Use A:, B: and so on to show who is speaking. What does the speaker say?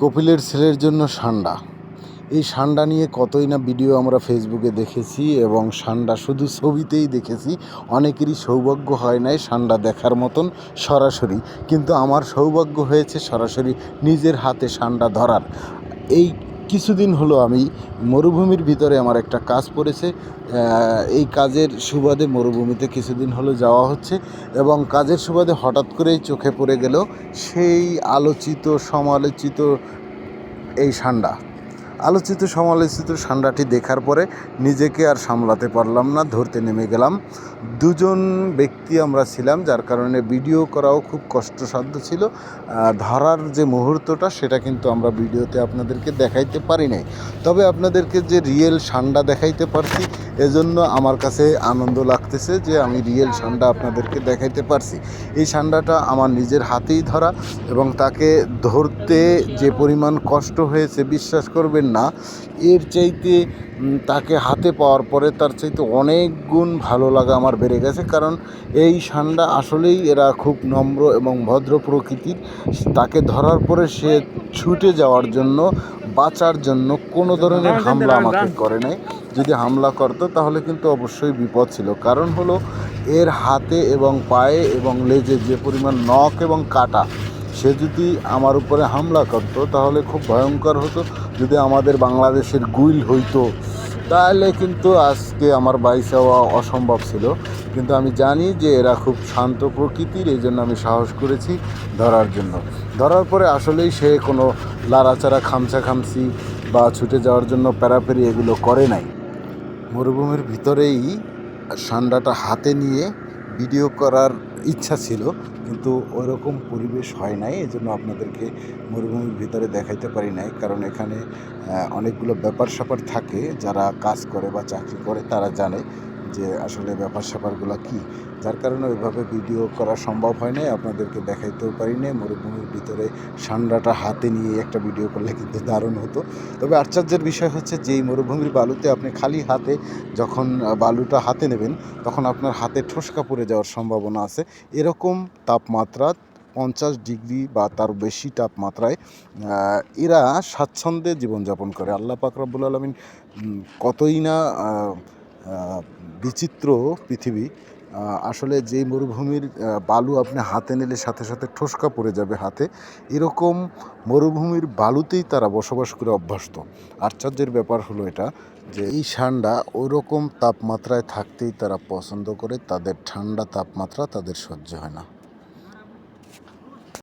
A: কপিলের ছেলের জন্য সান্ডা। এই সান্ডা নিয়ে কতই না ভিডিও আমরা ফেসবুকে দেখেছি এবং সান্ডা শুধু ছবিতেই দেখেছি। অনেকেরই সৌভাগ্য হয় নাই সান্ডা দেখার মতন সরাসরি। কিন্তু আমার সৌভাগ্য হয়েছে সরাসরি নিজের হাতে সান্ডা ধরার। এই কিছুদিন হলো আমি মরুভূমির ভিতরে আমার একটা কাজ পড়েছে। এই কাজের সুবাদে মরুভূমিতে কিছুদিন হলো যাওয়া হচ্ছে এবং কাজের সুবাদে হঠাৎ করেই চোখে পড়ে গেল সেই আলোচিত, সমালোচিত এই সান্ডা আলোচিত সমালোচিত সান্ডাটি দেখার পরে নিজেকে আর সামলাতে পারলাম না, ধরতে নেমে গেলাম। দুজন ব্যক্তি আমরা ছিলাম, যার কারণে ভিডিও করাও খুব কষ্টসাধ্য ছিল। ধরার যে মুহূর্তটা, সেটা কিন্তু আমরা ভিডিওতে আপনাদেরকে দেখাইতে পারি নাই। তবে আপনাদেরকে যে রিয়েল সান্ডা দেখাইতে পারছি, এজন্য আমার কাছে আনন্দ লাগতেছে যে আমি রিয়েল সান্ডা আপনাদেরকে দেখাইতে পারছি। এই সান্ডাটা আমার নিজের হাতেই ধরা এবং তাকে ধরতে যে পরিমাণ কষ্ট হয়েছে, বিশ্বাস করবেন না। এর চাইতে তাকে হাতে পাওয়ার পরে তার চাইতে অনেক গুণ ভালো লাগা আমার বেড়ে গেছে। কারণ এই সান্ডা আসলেই এরা খুব নম্র এবং ভদ্র প্রকৃতির। তাকে ধরার পরে সে ছুটে যাওয়ার জন্য বাঁচার জন্য কোনো ধরনের হামলা আমাকে করে নাই। যদি হামলা করতো তাহলে কিন্তু অবশ্যই বিপদ ছিল। কারণ হলো এর হাতে এবং পায়ে এবং লেজে যে পরিমাণ নখ এবং কাটা সে যদি আমার উপরে হামলা করতো, তাহলে খুব ভয়ঙ্কর হতো। যদি আমাদের বাংলাদেশের গুইল হইতো, তাহলে কিন্তু আজকে আমার বাইস হওয়া অসম্ভব ছিল। কিন্তু আমি জানি যে এরা খুব শান্ত প্রকৃতির, এই জন্য আমি সাহস করেছি ধরার জন্য। ধরার পরে আসলেই সে কোনো লাড়াচাড়া খামচি বা ছুটে যাওয়ার জন্য প্যারাপেরি এগুলো করে নাই। মরুভূমির ভিতরেই সান্ডাটা হাতে নিয়ে ভিডিও করার ইচ্ছা ছিল, কিন্তু ওইরকম পরিবেশ হয় নাই এই জন্য আপনাদেরকে মরুভূমির ভিতরে দেখাইতে পারি নাই। কারণ এখানে অনেকগুলো ব্যাপার স্যাপার থাকে, যারা কাজ করে বা চাকরি করে তারা জানে। যে আসলে ব্যাপার স্যাপারগুলো কী? যার কারণে ওইভাবে ভিডিও করা সম্ভব হয় নাই, আপনাদেরকে দেখাইতেও পারি নাই মরুভূমির ভিতরে সান্ডাটা হাতে নিয়ে একটা ভিডিও করলে কিন্তু দারুণ হতো। তবে আশ্চর্যের বিষয় হচ্ছে যে এই মরুভূমির বালুতে আপনি খালি হাতে যখন বালুটা হাতে নেবেন, তখন আপনার হাতে ঠোসকা পড়ে যাওয়ার সম্ভাবনা আছে। এরকম তাপমাত্রা পঞ্চাশ ডিগ্রি বা তার বেশি তাপমাত্রায় এরা স্বাচ্ছন্দ্যে জীবনযাপন করে। আল্লাহ পাক রব্বুল আলমিন কতই না বিচিত্র পৃথিবী আসলে যেই মরুভূমির বালু আপনি হাতে নিলে সাথে সাথে ঠোসকা পড়ে যাবে হাতে, এরকম মরুভূমির বালুতেই তারা বসবাস করে অভ্যস্ত। আশ্চর্যের ব্যাপার হলো এটা, যে এই ঠান্ডা ওরকম তাপমাত্রায় থাকতেই তারা পছন্দ করে, তাদের ঠান্ডা তাপমাত্রা তাদের সহ্য হয় না।